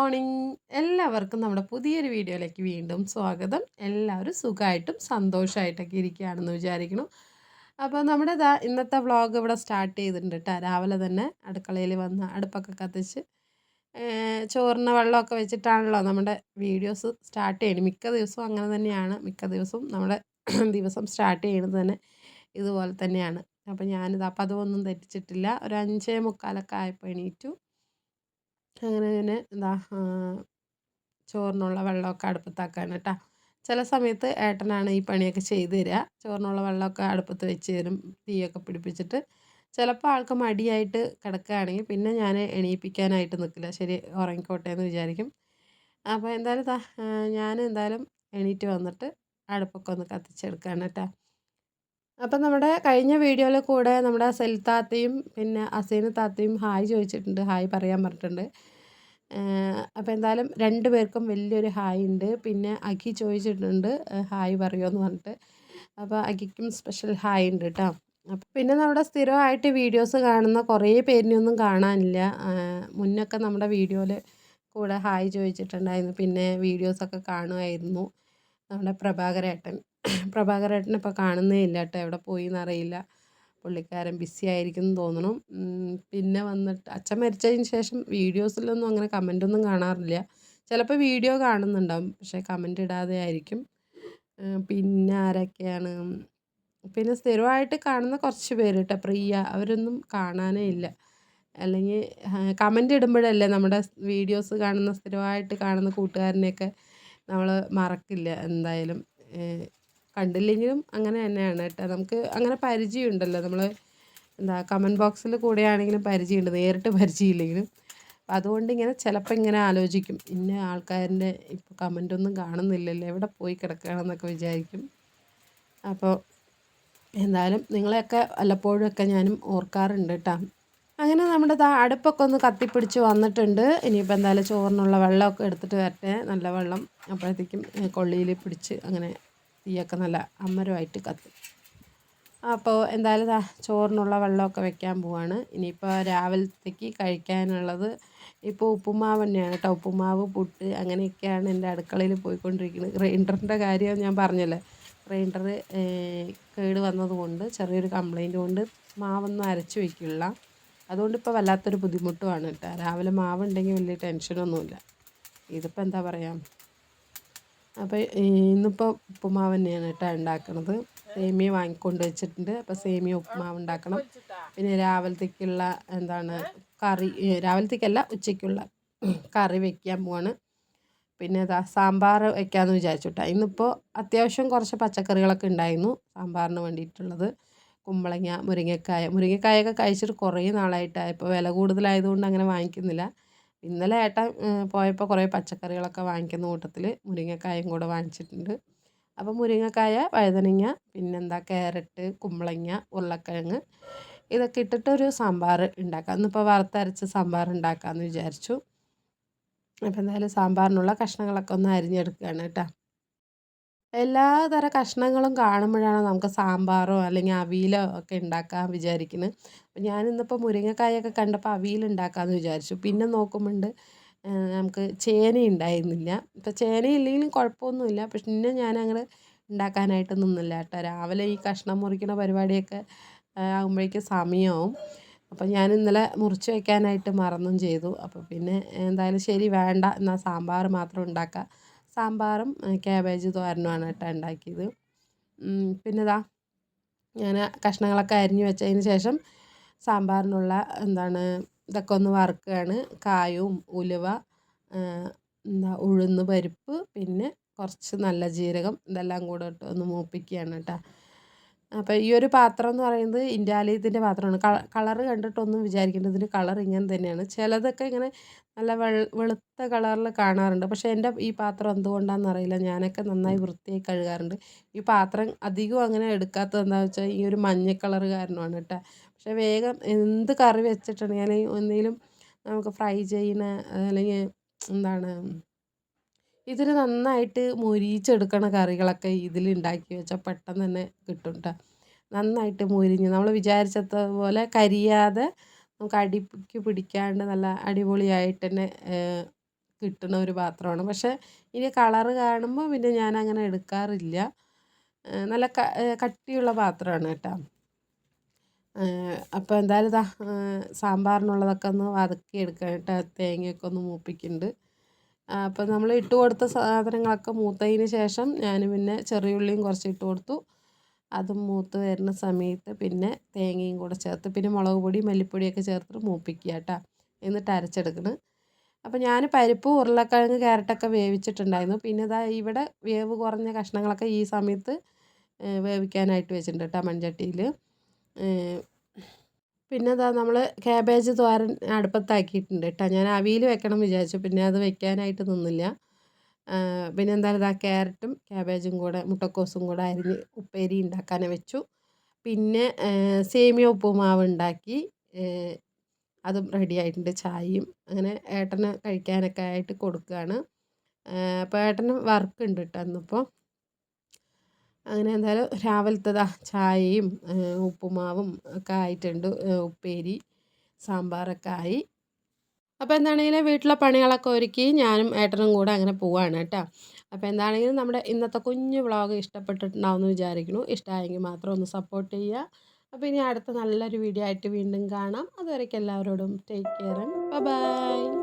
Morning എല്ലാവർക്കും നമ്മുടെ പുതിയൊരു വീഡിയോയിലേക്ക് വീണ്ടും സ്വാഗതം. എല്ലാവരും സുഖമായിട്ടും സന്തോഷമായിട്ടൊക്കെ ഇരിക്കുകയാണെന്ന് വിചാരിക്കണം അപ്പോൾ നമ്മുടെ ദാ ഇന്നത്തെ വ്ളോഗ് ഇവിടെ സ്റ്റാർട്ട് ചെയ്തിട്ടുണ്ട് കേട്ടോ. രാവിലെ തന്നെ അടുക്കളയിൽ വന്ന് അടുപ്പൊക്കെ കത്തിച്ച് ചോറിന് വെള്ളമൊക്കെ വെച്ചിട്ടാണല്ലോ നമ്മുടെ വീഡിയോസ് സ്റ്റാർട്ട് ചെയ്യണം മിക്ക ദിവസവും അങ്ങനെ തന്നെയാണ്. മിക്ക ദിവസവും നമ്മുടെ ദിവസം സ്റ്റാർട്ട് ചെയ്യുന്നത് തന്നെ ഇതുപോലെ തന്നെയാണ്. അപ്പോൾ ഞാനിത് അപ്പോൾ അതൊന്നും തെറ്റിച്ചിട്ടില്ല. ഒരു അഞ്ചേ മുക്കാലൊക്കെ ആയപ്പോൾ എണീറ്റു. അങ്ങനെ അങ്ങനെ എന്താ ചോറിനുള്ള വെള്ളമൊക്കെ അടുപ്പത്താക്കാണ് കേട്ടോ ചില സമയത്ത് ഏട്ടനാണ് ഈ പണിയൊക്കെ ചെയ്തു തരിക ചോറിനുള്ള വെള്ളമൊക്കെ അടുപ്പത്ത് വെച്ച് തരും തീയൊക്കെ പിടിപ്പിച്ചിട്ട്. ചിലപ്പോൾ ആൾക്ക് മടിയായിട്ട് കിടക്കുകയാണെങ്കിൽ പിന്നെ ഞാൻ എണീപ്പിക്കാനായിട്ട് നിൽക്കില്ല. ശരി ഉറങ്ങിക്കോട്ടെ എന്ന് വിചാരിക്കും. അപ്പോൾ എന്തായാലും ഞാൻ എന്തായാലും എണീറ്റ് വന്നിട്ട് അടുപ്പൊക്കെ ഒന്ന് കത്തിച്ചെടുക്കുകയാണ് കേട്ടോ അപ്പം നമ്മുടെ കഴിഞ്ഞ വീഡിയോയിൽ കൂടെ നമ്മുടെ സെൽത്താത്തയും പിന്നെ അസീന താത്തയും ഹായ് ചോദിച്ചിട്ടുണ്ട് ഹായ് പറയാൻ പറഞ്ഞിട്ടുണ്ട്. അപ്പോൾ എന്തായാലും രണ്ട് പേർക്കും വലിയൊരു ഹായ് ഉണ്ട്. പിന്നെ അഖി ചോദിച്ചിട്ടുണ്ട് ഹായ് പറയുമോ എന്ന് പറഞ്ഞിട്ട്. അപ്പോൾ അഖിക്കും സ്പെഷ്യൽ ഹായ് ഉണ്ട് കേട്ടോ അപ്പം പിന്നെ നമ്മുടെ സ്ഥിരമായിട്ട് വീഡിയോസ് കാണുന്ന കുറേ പേരിനെയൊന്നും കാണാനില്ല. മുന്നൊക്കെ നമ്മുടെ വീഡിയോയിൽ കൂടെ ഹായ് ചോദിച്ചിട്ടുണ്ടായിരുന്നു. പിന്നെ വീഡിയോസൊക്കെ കാണുമായിരുന്നു നമ്മുടെ പ്രഭാകരേട്ടൻ. പ്രഭാകരേട്ടൻ ഇപ്പോൾ കാണുന്നേ ഇല്ല കേട്ടോ. എവിടെ പോയി എന്നറിയില്ല പുള്ളിക്കാരൻ ബിസി ആയിരിക്കും എന്ന് തോന്നണം പിന്നെ വന്നിട്ട് അച്ഛൻ മരിച്ചതിന് ശേഷം വീഡിയോസിലൊന്നും അങ്ങനെ കമന്റൊന്നും കാണാറില്ല. ചിലപ്പോൾ വീഡിയോ കാണുന്നുണ്ടാവും പക്ഷേ കമന്റ് ഇടാതെ ആയിരിക്കും. പിന്നെ ആരൊക്കെയാണ്? പിന്നെ സ്ഥിരമായിട്ട് കാണുന്ന കുറച്ച് പേര് കേട്ടോ. പ്രിയ അവരൊന്നും കാണാനേ ഇല്ല. അല്ലെങ്കിൽ കമന്റ് ഇടുമ്പോഴല്ലേ നമ്മുടെ വീഡിയോസ് കാണുന്ന സ്ഥിരമായിട്ട് കാണുന്ന കൂട്ടുകാരനെയൊക്കെ നമ്മൾ മറക്കില്ല എന്തായാലും. കണ്ടില്ലെങ്കിലും അങ്ങനെ തന്നെയാണ് കേട്ടോ. നമുക്ക് അങ്ങനെ പരിചയമുണ്ടല്ലോ. നമ്മൾ എന്താ കമന്റ് ബോക്സിൽ കൂടെയാണെങ്കിലും പരിചയമുണ്ട്. നേരിട്ട് പരിചയമില്ലെങ്കിലും. അതുകൊണ്ട് ഇങ്ങനെ ചിലപ്പോൾ ഇങ്ങനെ ആലോചിക്കും. ഇന്ന ആൾക്കാരിന്റെ ഇപ്പോൾ കമന്റൊന്നും കാണുന്നില്ലല്ലോ. എവിടെ പോയി കിടക്കുകയാണെന്നൊക്കെ വിചാരിക്കും. അപ്പോൾ എന്തായാലും നിങ്ങളെയൊക്കെ വല്ലപ്പോഴുമൊക്കെ ഞാനും ഓർക്കാറുണ്ട് കേട്ടോ. അങ്ങനെ നമ്മുടെ അടുപ്പൊക്കെ ഒന്ന് കത്തിപ്പിടിച്ച് വന്നിട്ടുണ്ട്. ഇനിയിപ്പോൾ എന്തായാലും ചോറിനുള്ള വെള്ളമൊക്കെ എടുത്തിട്ട് വരട്ടെ. നല്ല വെള്ളം അപ്പോഴത്തേക്കും കൊള്ളിയിൽ പിടിച്ച് അങ്ങനെ തീയൊക്കെ നല്ല അമ്മരമായിട്ട് കത്തും. അപ്പോൾ എന്തായാലും ചോറിനുള്ള വെള്ളമൊക്കെ വെക്കാൻ പോവാണ്. ഇനിയിപ്പോൾ രാവിലത്തേക്ക് കഴിക്കാനുള്ളത് ഇപ്പോൾ ഉപ്പുമാവ് തന്നെയാണ് കേട്ടോ. ഉപ്പുമാവ് പുട്ട് അങ്ങനെയൊക്കെയാണ് എന്റെ അടുക്കളയിൽ പോയിക്കൊണ്ടിരിക്കുന്നത്. ഗ്രൈൻഡറിന്റെ കാര്യം ഞാൻ പറഞ്ഞല്ലേ. ഗ്രൈൻഡർ കേട് വന്നതുകൊണ്ട് ചെറിയൊരു കംപ്ലൈന്റ് കൊണ്ട് മാവൊന്നും അരച്ചു വയ്ക്കില്ല അതുകൊണ്ട് ഇപ്പോൾ വല്ലാത്തൊരു ബുദ്ധിമുട്ടുമാണ് കേട്ടോ. രാവിലെ മാവുണ്ടെങ്കിൽ വലിയ ടെൻഷനൊന്നുമില്ല ഇതിപ്പോൾ എന്താ പറയുക അപ്പോൾ ഇന്നിപ്പോൾ ഉപ്പുമാവ് തന്നെയാണ് കേട്ടോ ഉണ്ടാക്കണത്. സേമിയ വാങ്ങിക്കൊണ്ട് വെച്ചിട്ടുണ്ട്. അപ്പോൾ സേമിയ ഉപ്പുമാവ് ഉണ്ടാക്കണം. പിന്നെ രാവിലത്തേക്കുള്ള എന്താണ് കറി രാവിലത്തേക്കല്ല ഉച്ചയ്ക്കുള്ള കറി വെക്കാൻ പോവാണ്. പിന്നെ ഇതാ സാമ്പാർ വെക്കാമെന്ന് വിചാരിച്ചു കേട്ടോ. ഇന്നിപ്പോൾ അത്യാവശ്യം കുറച്ച് പച്ചക്കറികളൊക്കെ ഉണ്ടായിരുന്നു സാമ്പാറിന് വേണ്ടിയിട്ടുള്ളത്. കുമ്പളങ്ങ മുരിങ്ങക്കായ മുരിങ്ങക്കായൊക്കെ കഴിച്ചിട്ട് കുറേ നാളായിട്ടാണ് ഇപ്പോൾ വില കൂടുതലായതുകൊണ്ട് അങ്ങനെ വാങ്ങിക്കുന്നില്ല. ഇന്നലെ ഏട്ടൻ പോയപ്പോൾ കുറേ പച്ചക്കറികളൊക്കെ വാങ്ങിക്കുന്ന കൂട്ടത്തിൽ മുരിങ്ങക്കായും കൂടെ വാങ്ങിച്ചിട്ടുണ്ട്. അപ്പോൾ മുരിങ്ങക്കായ വഴുതനങ്ങ പിന്നെന്താ ക്യാരറ്റ് കുമ്പളങ്ങ ഉരുളക്കിഴങ്ങ് ഇതൊക്കെ ഇട്ടിട്ടൊരു സാമ്പാർ ഉണ്ടാക്കാം. ഇന്നിപ്പോൾ വറുത്തരച്ച് സാമ്പാർ ഉണ്ടാക്കാമെന്ന് വിചാരിച്ചു. അപ്പോൾ എന്തായാലും സാമ്പാറിനുള്ള കഷ്ണങ്ങളൊക്കെ ഒന്ന് അരിഞ്ഞെടുക്കുകയാണ് കേട്ടോ. എല്ലാ തര കഷ്ണങ്ങളും കാണുമ്പോഴാണ് നമുക്ക് സാമ്പാറോ അല്ലെങ്കിൽ അവിയലോ ഒക്കെ ഉണ്ടാക്കാൻ വിചാരിക്കുന്നത് അപ്പം ഞാനിന്നിപ്പോൾ മുരിങ്ങക്കായൊക്കെ കണ്ടപ്പോൾ അവിയൽ ഉണ്ടാക്കാമെന്ന് വിചാരിച്ചു. പിന്നെ നോക്കുമ്പോണ്ട് നമുക്ക് ചേന ഉണ്ടായിരുന്നില്ല. ഇപ്പം ചേന ഇല്ലെങ്കിലും കുഴപ്പമൊന്നുമില്ല. പിന്നെ ഞാനങ്ങനെ ഉണ്ടാക്കാനായിട്ട് നിന്നില്ല കേട്ടോ. രാവിലെ ഈ കഷ്ണം മുറിക്കുന്ന പരിപാടിയൊക്കെ ആകുമ്പോഴേക്കും സമയമാവും. അപ്പം ഞാൻ ഇന്നലെ മുറിച്ച് വയ്ക്കാനായിട്ട് മറന്നും ചെയ്തു. അപ്പോൾ പിന്നെ എന്തായാലും ശരി വേണ്ട. എന്നാൽ സാമ്പാർ മാത്രം ഉണ്ടാക്കാം. സാമ്പാറും ക്യാബേജ് തോരനുമാണ് കേട്ടോ ഉണ്ടാക്കിയത്. പിന്നെ ഇതാ ഞാൻ കഷ്ണങ്ങളൊക്കെ അരിഞ്ഞു വെച്ചതിന് ശേഷം സാമ്പാറിനുള്ള എന്താണ് ഇതൊക്കെ ഒന്ന് വറുക്കുകയാണ്. കായവും ഉലുവ എന്താ ഉഴുന്ന് പരിപ്പ് പിന്നെ കുറച്ച് നല്ല ജീരകം ഇതെല്ലാം കൂടെ ഇട്ട് ഒന്ന് മൂപ്പിക്കുകയാണ് കേട്ടോ. അപ്പോൾ ഈ ഒരു പാത്രം എന്ന് പറയുന്നത് ഇൻഡാലിയത്തിന്റെ പാത്രമാണ്. കളർ കണ്ടിട്ടൊന്നും വിചാരിക്കേണ്ട ഇതിന്റെ കളർ ഇങ്ങനെ തന്നെയാണ്. ചിലതൊക്കെ ഇങ്ങനെ നല്ല വെളുത്ത കളറിൽ കാണാറുണ്ട്. പക്ഷേ എന്റെ ഈ പാത്രം എന്തുകൊണ്ടാണെന്ന് അറിയില്ല. ഞാനൊക്കെ നന്നായി വൃത്തിയായി കഴുകാറുണ്ട്. ഈ പാത്രം അധികം അങ്ങനെ എടുക്കാത്തത് എന്താണെന്ന് വെച്ചാൽ ഈ ഒരു മഞ്ഞ കളർ കാരണമാണ് കേട്ടോ. പക്ഷേ വേഗം എന്ത് കറി വെച്ചിട്ടുണ്ടെങ്കിൽ എന്തെങ്കിലും നമുക്ക് ഫ്രൈ ചെയ്യുന്ന അല്ലെങ്കിൽ എന്താണ് ഇതിൽ നന്നായിട്ട് മൊരിയിച്ചെടുക്കണ കറികളൊക്കെ ഇതിൽ ഉണ്ടാക്കി വെച്ചാൽ പെട്ടെന്ന് തന്നെ കിട്ടും കേട്ടോ നന്നായിട്ട് മൊരിഞ്ഞ് നമ്മൾ വിചാരിച്ചതുപോലെ കരിയാതെ നമുക്ക് അടിക്ക് പിടിക്കാണ്ട് നല്ല അടിപൊളിയായിട്ട് തന്നെ കിട്ടുന്ന ഒരു പാത്രമാണ്. പക്ഷേ ഇനി കളറ് കാണുമ്പോൾ പിന്നെ ഞാൻ അങ്ങനെ എടുക്കാറില്ല നല്ല കട്ടിയുള്ള പാത്രമാണ് കേട്ടോ. അപ്പോൾ എന്തായാലും ഇതാ സാമ്പാറിനുള്ളതൊക്കെ ഒന്ന് വതക്കി എടുക്കാം കേട്ടോ. തേങ്ങയൊക്കെ ഒന്ന് മൂപ്പിക്കുന്നുണ്ട് അപ്പോൾ നമ്മൾ ഇട്ട് കൊടുത്ത സാധനങ്ങളൊക്കെ മൂത്തതിന് ശേഷം ഞാൻ പിന്നെ ചെറിയുള്ളിയും കുറച്ച് ഇട്ട് കൊടുത്തു. അതും മൂത്ത് വരുന്ന സമയത്ത് പിന്നെ തേങ്ങയും കൂടെ ചേർത്ത് പിന്നെ മുളക് പൊടി മല്ലിപ്പൊടിയൊക്കെ ചേർത്തിട്ട് മൂപ്പിക്കുക കേട്ടോ എന്നിട്ട് അരച്ചെടുക്കണം. അപ്പോൾ ഞാൻ പരിപ്പ് ഉരുളക്കിഴങ്ങ് ക്യാരറ്റൊക്കെ വേവിച്ചിട്ടുണ്ടായിരുന്നു. പിന്നെ ഇതാ ഇവിടെ വേവ് കുറഞ്ഞ കഷ്ണങ്ങളൊക്കെ ഈ സമയത്ത് വേവിക്കാനായിട്ട് വെച്ചിട്ടുണ്ട് കേട്ടോ മൺചട്ടിയിൽ പിന്നെ അതാ നമ്മൾ ക്യാബേജ് തോരൻ അടുപ്പത്താക്കിയിട്ടുണ്ട് കേട്ടോ. ഞാൻ അവിയിൽ വെക്കണം വിചാരിച്ചു. പിന്നെ അത് വെക്കാനായിട്ട് നിന്നില്ല. പിന്നെ എന്തായാലും ഇതാ ക്യാരറ്റും ക്യാബേജും കൂടെ മുട്ടക്കോസും കൂടെ അരിഞ്ഞ് ഉപ്പേരി ഉണ്ടാക്കാൻ വെച്ചു. പിന്നെ സേമിയ ഉപ്പുമാവ് ഉണ്ടാക്കി. അതും റെഡി ആയിട്ടുണ്ട്. ചായയും അങ്ങനെ ഏട്ടന് കഴിക്കാനൊക്കെ ആയിട്ട് കൊടുക്കുകയാണ്. അപ്പോൾ ഏട്ടന് വർക്ക് ഉണ്ട് കേട്ടോ ഇന്നിപ്പോൾ അങ്ങനെ എന്തായാലും രാവിലത്തേതാ ചായയും ഉപ്പുമാവും ഒക്കെ ആയിട്ടുണ്ട്. ഉപ്പേരി സാമ്പാറൊക്കെ ആയി. അപ്പോൾ എന്താണെങ്കിലും വീട്ടിലെ പണികളൊക്കെ ഒരുക്കി ഞാനും ഏട്ടനും കൂടെ അങ്ങനെ പോവാണ് കേട്ടോ. അപ്പോൾ എന്താണെങ്കിലും നമ്മുടെ ഇന്നത്തെ കുഞ്ഞു വ്ളോഗ് ഇഷ്ടപ്പെട്ടിട്ടുണ്ടാവും എന്ന് വിചാരിക്കുന്നു. ഇഷ്ടമായെങ്കിൽ മാത്രം ഒന്ന് സപ്പോർട്ട് ചെയ്യുക. അപ്പോൾ ഇനി അടുത്ത നല്ലൊരു വീഡിയോ ആയിട്ട് വീണ്ടും കാണാം. അതുവരേക്കും എല്ലാവരോടും ടേക്ക് കെയർ ബൈ